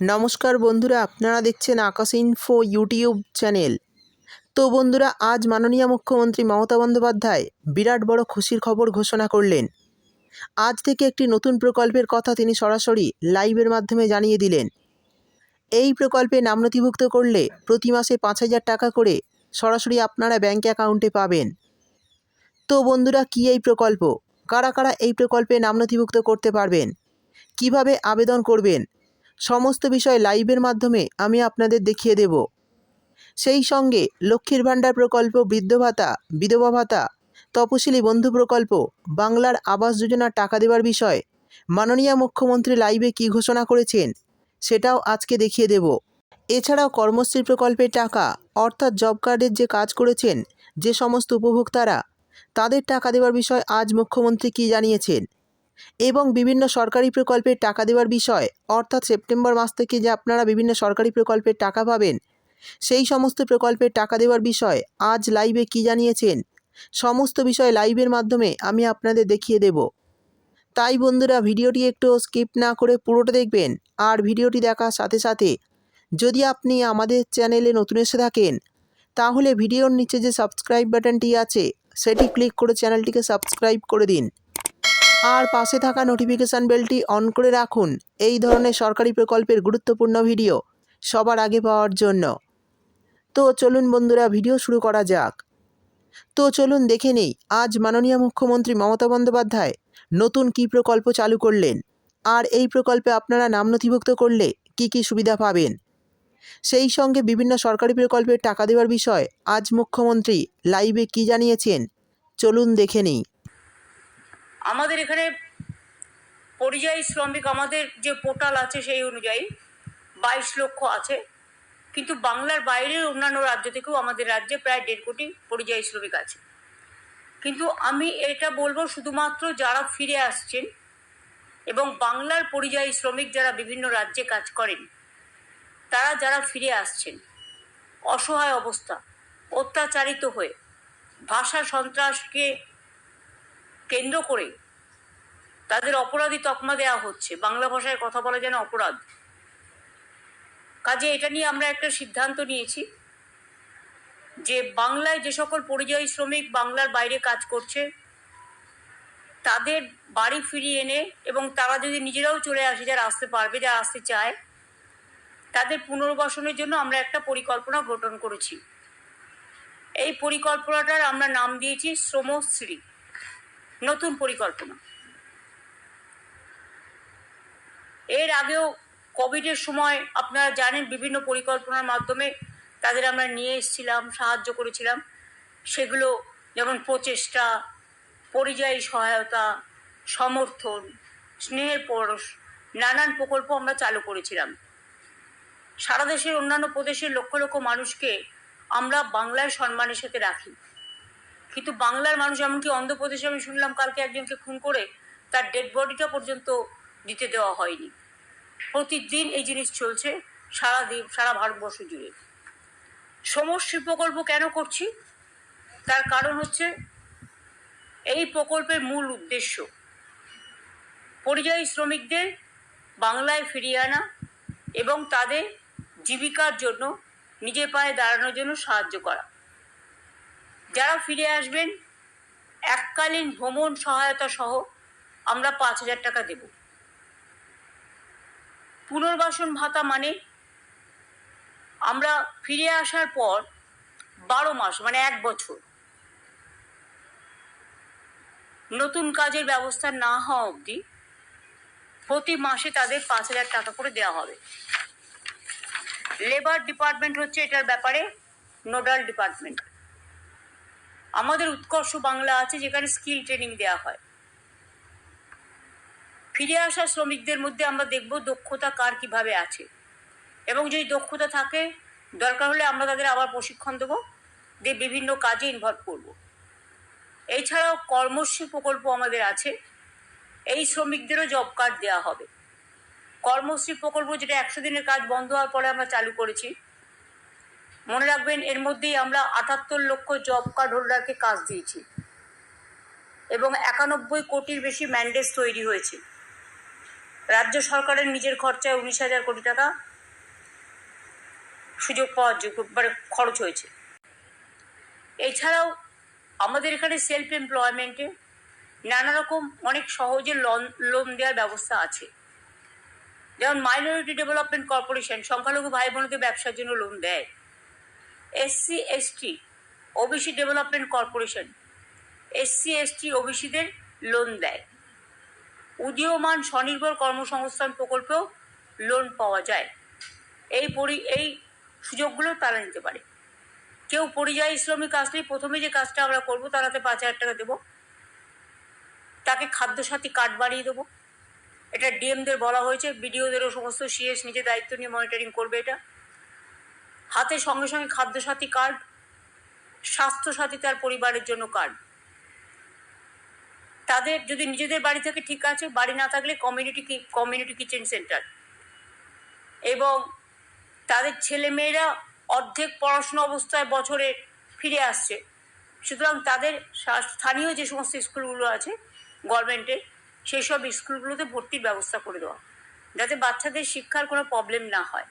নমস্কার বন্ধুরা, আপনারা দেখছেন আকাশ ইনফো ইউটিউব চ্যানেল তো বন্ধুরা, আজ মাননীয় মুখ্যমন্ত্রী মমতা বন্দ্যোপাধ্যায় বিরাট বড় খুশির খবর ঘোষণা করলেন। আজ থেকে একটি নতুন প্রকল্পের কথা তিনি সরাসরি লাইভের মাধ্যমে জানিয়ে দিলেন। এই প্রকল্পে নাম নথিভুক্ত করলে প্রতি মাসে পাঁচ হাজার টাকা করে সরাসরি আপনারা ব্যাঙ্ক অ্যাকাউন্টে পাবেন। তো বন্ধুরা, কী এই প্রকল্প? কারা কারা এই প্রকল্পে নাম নথিভুক্ত করতে পারবেন? কীভাবে আবেদন করবেন? সমস্ত বিষয় লাইভের মাধ্যমে আমি আপনাদের দেখিয়ে দেব। সেই সঙ্গে লক্ষ্মীর ভাণ্ডার প্রকল্প, বৃদ্ধ ভাতা, বিধবা ভাতা, তপশিলি বন্ধু প্রকল্প, বাংলার আবাস যোজনার টাকা দেওয়ার বিষয়, মাননীয় মুখ্যমন্ত্রী লাইভে কী ঘোষণা করেছেন সেটাও আজকে দেখিয়ে দেব। এছাড়াও কর্মশ্রী প্রকল্পের টাকা, অর্থাৎ জব কার্ডের যে কাজ করেছেন যে সমস্ত উপভোক্তারা, তাদের টাকা দেওয়ার বিষয় আজ মুখ্যমন্ত্রী কী জানিয়েছেন? এবং বিভিন্ন সরকারি প্রকল্পের টাকা দেওয়ার বিষয়, অর্থাৎ সেপ্টেম্বর মাস থেকে যে আপনারা বিভিন্ন সরকারি প্রকল্পের টাকা পাবেন, সেই সমস্ত প্রকল্পের টাকা দেওয়ার বিষয় আজ লাইভে কি জানিয়েছেন, সমস্ত বিষয় লাইভের মাধ্যমে আমি আপনাদের দেখিয়ে দেব। তাই বন্ধুরা, ভিডিওটি একটু স্কিপ না করে পুরোটা দেখবেন, আর ভিডিওটি দেখার সাথে সাথে যদি আপনি আমাদের চ্যানেলে নতুন এসে থাকেন, তাহলে ভিডিওর নিচে যে সাবস্ক্রাইব বাটনটি আছে, সেটি ক্লিক করে চ্যানেলটিকে সাবস্ক্রাইব করে দিন। আর পাশে থাকা নোটিফিকেশান বেলটি অন করে রাখুন। এই ধরনের সরকারি প্রকল্পের গুরুত্বপূর্ণ ভিডিও সবার আগে পাওয়ার জন্য। তো চলুন বন্ধুরা ভিডিও শুরু করা যাক। তো চলুন দেখে নেই, আজ মাননীয় মুখ্যমন্ত্রী মমতা বন্দ্যোপাধ্যায় নতুন কী প্রকল্প চালু করলেন? আর এই প্রকল্পে আপনারা নাম নথিভুক্ত করলে কি কি সুবিধা পাবেন? সেই সঙ্গে বিভিন্ন সরকারি প্রকল্পের টাকা দেওয়ার বিষয় আজ মুখ্যমন্ত্রী লাইভে কি জানিয়েছেন? চলুন দেখে নিই। আমাদের এখানে পরিযায়ী শ্রমিক আমাদের যে পোর্টাল আছে সেই অনুযায়ী বাইশ লক্ষ আছে। কিন্তু বাংলার বাইরের অন্যান্য রাজ্য থেকেও আমাদের রাজ্যে প্রায় দেড় কোটি পরিযায়ী শ্রমিক আছে। কিন্তু আমি এটা বলব শুধুমাত্র যারা ফিরে আসছেন এবং বাংলার পরিযায়ী শ্রমিক যারা বিভিন্ন রাজ্যে কাজ করেন, তারা যারা ফিরে আসছেন, অসহায় অবস্থা, অত্যাচারিত হয়ে, ভাষা সন্ত্রাসকে কেন্দ্র করে তাদের অপরাধী তকমা দেওয়া হচ্ছে। বাংলা ভাষায় কথা বলা যেন অপরাধ। কাজে এটা নিয়ে আমরা একটা সিদ্ধান্ত নিয়েছি যে বাংলায় যে সকল পরিযায়ী শ্রমিক বাংলার বাইরে কাজ করছে, তাদের বাড়ি ফিরিয়ে এনে এবং তারা যদি নিজেরাও চলে আসে, যারা আসতে পারবে, যারা আসতে চায়, তাদের পুনর্বাসনের জন্য আমরা একটা পরিকল্পনা গঠন করেছি। এই পরিকল্পনাটার আমরা নাম দিয়েছি শ্রমশ্রী। নতুন পরিকল্পনা। এর আগেও কোভিডের সময় আপনারা জানেন বিভিন্ন পরিকল্পনার মাধ্যমে তাদের আমরা নিয়ে এসেছিলাম, সাহায্য করেছিলাম। সেগুলো যেমন প্রচেষ্টা, পরিযায়ী সহায়তা, সমর্থন, স্নেহের পরশ, নানান প্রকল্প আমরা চালু করেছিলাম। সারা দেশের অন্যান্য প্রদেশের লক্ষ লক্ষ মানুষকে আমরা বাংলায় সম্মানের সাথে রাখি। কিন্তু বাংলার মানুষ এমনকি অন্ধ্রপ্রদেশে আমি শুনলাম কালকে একজনকে খুন করে তার ডেড বডিটা পর্যন্ত দিতে দেওয়া হয়নি। প্রতিদিন এই জিনিস চলছে সারা দিন, সারা ভারতবর্ষ জুড়ে। সমষ্টি প্রকল্প কেন করছি? তার কারণ হচ্ছে এই প্রকল্পের মূল উদ্দেশ্য। পরিযায়ী শ্রমিকদের বাংলায় ফিরিয়ে আনা এবং তাদের জীবিকার জন্য নিজের পায়ে দাঁড়ানোর জন্য সাহায্য করা। যারা ফিরে আসবেন, এককালীন ভ্রমণ সহায়তা সহ আমরা পাঁচ হাজার টাকা দেব। পুনর্বাসন ভাতা মানে আমরা ফিরে আসার পর বারো মাস মানে এক বছর। নতুন কাজের ব্যবস্থা না হওয়া অবধি প্রতি মাসে তাদের পাঁচ হাজার টাকা করে দেওয়া হবে। লেবার ডিপার্টমেন্ট হচ্ছে এটার ব্যাপারে নোডাল ডিপার্টমেন্ট আমাদের উৎকর্ষ বাংলা আছে যেখানে স্কিল ট্রেনিং দেওয়া হয়। ফিরে আসা শ্রমিকদের মধ্যে আমরা দেখব দক্ষতা কার কীভাবে আছে। এবং যদি দক্ষতা থাকে, দরকার হলে আমরা তাদের আবার প্রশিক্ষণ দেবো, দিয়ে বিভিন্ন কাজে ইনভলভ করব। এছাড়াও কর্মশ্রী প্রকল্প আমাদের আছে। এই শ্রমিকদেরও জব কার্ড দেওয়া হবে। কর্মশ্রী প্রকল্প যেটা একশো দিনের কাজ বন্ধ হওয়ার পরে আমরা চালু করেছি মনে রাখবেন, এর মধ্যেই আমরা আটাত্তর লক্ষ জব কার্ড হোল্ডারকে কাজ দিয়েছি। এবং একানব্বই কোটির বেশি ম্যান্ডেজ তৈরি হয়েছে। রাজ্য সরকারের নিজের খরচায় উনিশ হাজার কোটি টাকা সুযোগ পাওয়ার যোগ্য মানে খরচ হয়েছে। এছাড়াও আমাদের এখানে সেলফ এমপ্লয়মেন্টে নানা রকম অনেক সহজে লোন লোন দেওয়ার ব্যবস্থা আছে। যেমন মাইনরিটি ডেভেলপমেন্ট কর্পোরেশন সংখ্যালঘু ভাই বোনদের ব্যবসার জন্য লোন দেয়। SC ST OBC development corporation SC ST ওবিসিদের loan দেয়। উদীয়মান স্বনির্ভর কর্মসংস্থান প্রকল্পেও লোন পাওয়া যায়। এই পরি, এই সুযোগগুলো তারা নিতে পারে। কেউ পরিযায়ী শ্রমিক আসলে প্রথমে যে কাজটা আমরা করব তারাতে পাঁচ হাজার টাকা দেবো। তাকে খাদ্যসাথী কার্ড বাড়িয়ে দেবো। এটা ডিএমদের বলা হয়েছে। বিডিওদেরও সমস্ত সিএস নিজে দায়িত্ব নিয়ে মনিটরিং করবে এটা। হাতে সঙ্গে সঙ্গে খাদ্যসাথী কার্ড স্বাস্থ্যসাথী তার পরিবারের জন্য কার্ড তাদের যদি নিজেদের বাড়ি থেকে ঠিক আছে, বাড়ি না থাকলে কমিউনিটি কমিউনিটি কিচেন সেন্টার এবং তাদের ছেলে মেয়েরা অর্ধেক পড়াশোনা অবস্থায় বছরে ফিরে আসছে। সুতরাং তাদের স্থানীয় যে সমস্ত স্কুলগুলো আছে গভর্নমেন্টের সেই সব স্কুলগুলোতে ভর্তির ব্যবস্থা করে দেওয়া। যাতে বাচ্চাদের শিক্ষার কোনো প্রবলেম না হয়।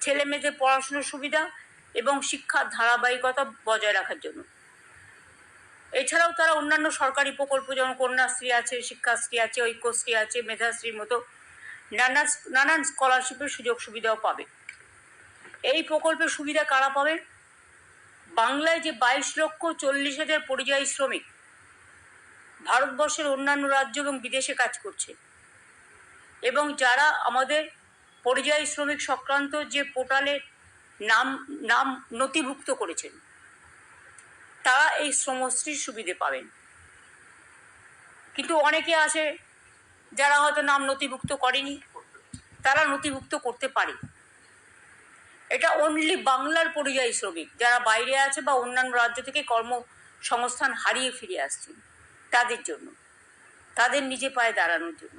ছেলে মেয়েদের পড়াশোনার সুবিধা এবং শিক্ষার ধারাবাহিকতা বজায় রাখার জন্য। এছাড়াও তারা অন্যান্য সরকারি প্রকল্প, যেমন কন্যাশ্রী আছে, শিক্ষাশ্রী আছে, ঐক্যশ্রী আছে, মেধাশ্রীর মতো নানা নানান স্কলারশিপের সুযোগ সুবিধাও পাবে। এই প্রকল্পের সুবিধা কারা পাবেন? বাংলায় যে বাইশ লক্ষ চল্লিশ হাজার পরিযায়ী শ্রমিক ভারতবর্ষের অন্যান্য রাজ্য এবং বিদেশে কাজ করছে। এবং যারা আমাদের পরিযায়ী শ্রমিক সংক্রান্ত যে পোর্টালে নাম নাম নথিভুক্ত করেছেন, তারা এই শ্রমশ্রীর সুবিধে পাবেন। কিন্তু অনেকে আছে যারা হয়তো নাম নথিভুক্ত করেনি, তারা নথিভুক্ত করতে পারে। এটা অনলি বাংলার পরিযায়ী শ্রমিক যারা বাইরে আছে বা অন্যান্য রাজ্য থেকে কর্মসংস্থান হারিয়ে ফিরে আসছেন, তাদের জন্য, তাদের নিজে পায়ে দাঁড়ানোর জন্য।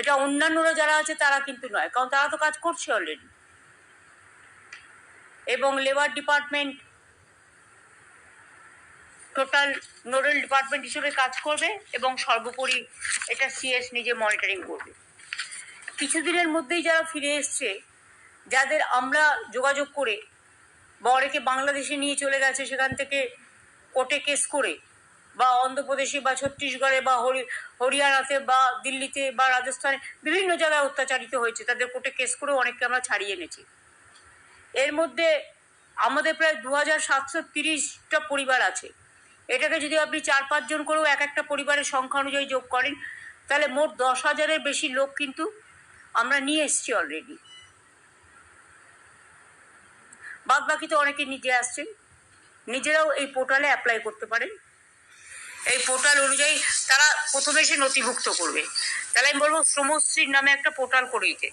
এটা অন্যান্যরা যারা আছে, তারা কিন্তু নয়, কারণ তারা তো কাজ করছে অলরেডি এবং labour department total nodal department হিসেবে কাজ করবে এবং সর্বোপরি এটা সিএস নিজে মনিটরিং করবে। কিছুদিনের মধ্যেই যারা ফিরে এসছে, যাদের আমরা যোগাযোগ করে বা অনেকে বাংলাদেশে নিয়ে চলে গেছে, সেখান থেকে কোর্টে কেস করে বা অন্ধ্রপ্রদেশে বা ছত্তিশগড়ে বা হরি, হরিয়ানাতে বা দিল্লিতে বা রাজস্থানে বিভিন্ন জায়গায় অত্যাচারিত হয়েছে। তাদের কোর্টে কেস করে অনেককে আমরা ছাড়িয়ে এনেছি। এর মধ্যে আমাদের প্রায় দু হাজার সাতশো তিরিশটা পরিবার আছে। এটাকে যদি আপনি চার, পাঁচজন করেও এক একটা পরিবারের সংখ্যা অনুযায়ী যোগ করেন, তাহলে মোট দশ হাজারের বেশি লোক কিন্তু আমরা নিয়ে এসেছি অলরেডি বাদ বাকি তো অনেকে নিজে আসছেন। নিজেরাও এই পোর্টালে অ্যাপ্লাই করতে পারেন। এই পোর্টাল অনুযায়ী তারা প্রথমে সে নথিভুক্ত করবে। তাহলে আমি বলব শ্রমশ্রীর নামে একটা পোর্টাল করে দিতে।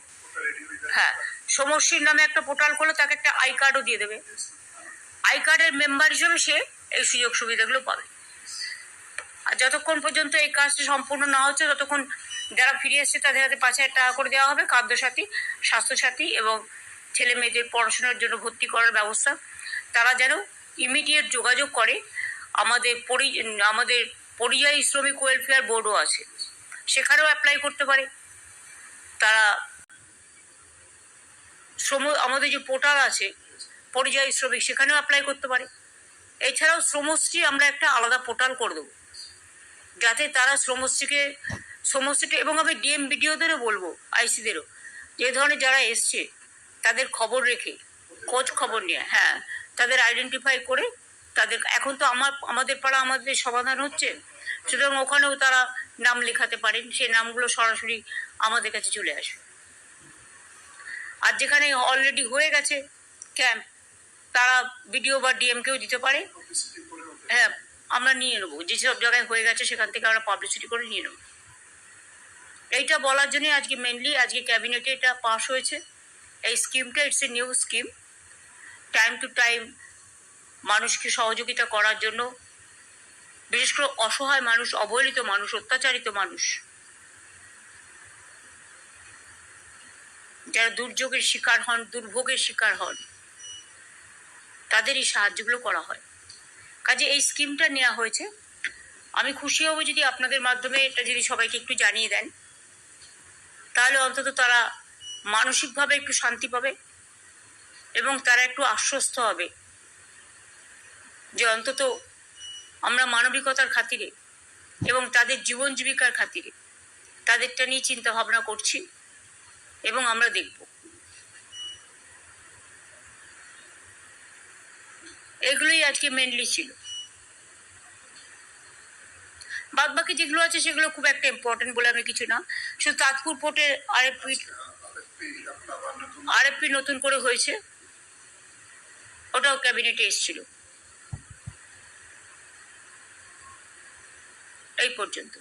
হ্যাঁ শ্রমশ্রীর নামে একটা পোর্টাল করলে তাকে একটা আই কার্ডও দিয়ে দেবে। আই কার্ডের মেম্বার হিসেবে সে এই সুযোগ সুবিধাগুলো পাবে। আর যতক্ষণ পর্যন্ত এই কাজটি সম্পূর্ণ না হচ্ছে, ততক্ষণ যারা ফিরে এসছে তাদের হাতে পাঁচ হাজার টাকা করে দেওয়া হবে, খাদ্যসাথী, স্বাস্থ্যসাথী এবং ছেলে মেয়েদের পড়াশোনার জন্য ভর্তি করার ব্যবস্থা। তারা যেন ইমিডিয়েট যোগাযোগ করে আমাদের পরি, আমাদের পরিযায়ী শ্রমিক ওয়েলফেয়ার বোর্ডও আছে। সেখানেও অ্যাপ্লাই করতে পারে। তারা শ্রম, আমাদের যে পোর্টাল আছে, পরিযায়ী শ্রমিক, সেখানেও অ্যাপ্লাই করতে পারে। এছাড়াও শ্রমশ্রী আমরা একটা আলাদা পোর্টাল করে দেবো। যাতে তারা শ্রমশ্রীকে শ্রমশ্রীকে, এবং আমি ডিএম বিডিওদেরও বলব আইসিদেরও যে ধরনের যারা এসছে, তাদের খবর রেখে, খোঁজ খবর নিয়ে হ্যাঁ তাদের আইডেন্টিফাই করে তাদের এখন তো আমার, আমাদের পাড়া আমাদের সমাধান হচ্ছে। সুতরাং ওখানেও তারা নাম লেখাতে পারেন, সেই নামগুলো সরাসরি আমাদের কাছে চলে আসবে। আর যেখানে অলরেডি হয়ে গেছে ক্যাম্প তারা বিডিও বা ডিএমকেও দিতে পারে। হ্যাঁ আমরা নিয়ে নেব। যেসব জায়গায় হয়ে গেছে, সেখান থেকে আমরা পাবলিসিটি করে নিয়ে নেব। এইটা বলার জন্য আজকে মেনলি আজকে ক্যাবিনেটে এটা পাস হয়েছে। এই স্কিমটা it's a new scheme time to time মানুষকে সহযোগিতা করার জন্য, বিশেষ করে অসহায় মানুষ, অবহেলিত মানুষ, অত্যাচারিত মানুষ, যারা দুর্যোগের শিকার হন, দুর্ভোগের শিকার হন, তাদের এই সাহায্যগুলো করা হয়। কাজে এই স্কিমটা নেওয়া হয়েছে। আমি খুশি হব যদি আপনাদের মাধ্যমে এটা যদি সবাইকে একটু জানিয়ে দেন। তাহলে অন্তত তারা মানসিকভাবে একটু শান্তি পাবে এবং তারা একটু আশ্বস্ত হবে। যে অন্তত আমরা মানবিকতার খাতিরে এবং তাদের জীবন জীবিকার খাতিরে তাদেরটা নিয়ে চিন্তা ভাবনা করছি এবং আমরা দেখব। এগুলোই আজকে মেনলি ছিল। বাদ বাকি যেগুলো আছে সেগুলো খুব একটা ইম্পর্টেন্ট বলে আমি কিছু না। শুধু তাজপুর পোর্টের আরএফপি আরএফপি নতুন করে হয়েছে। ওটাও ক্যাবিনেটে এসেছিল। এই পর্যন্ত।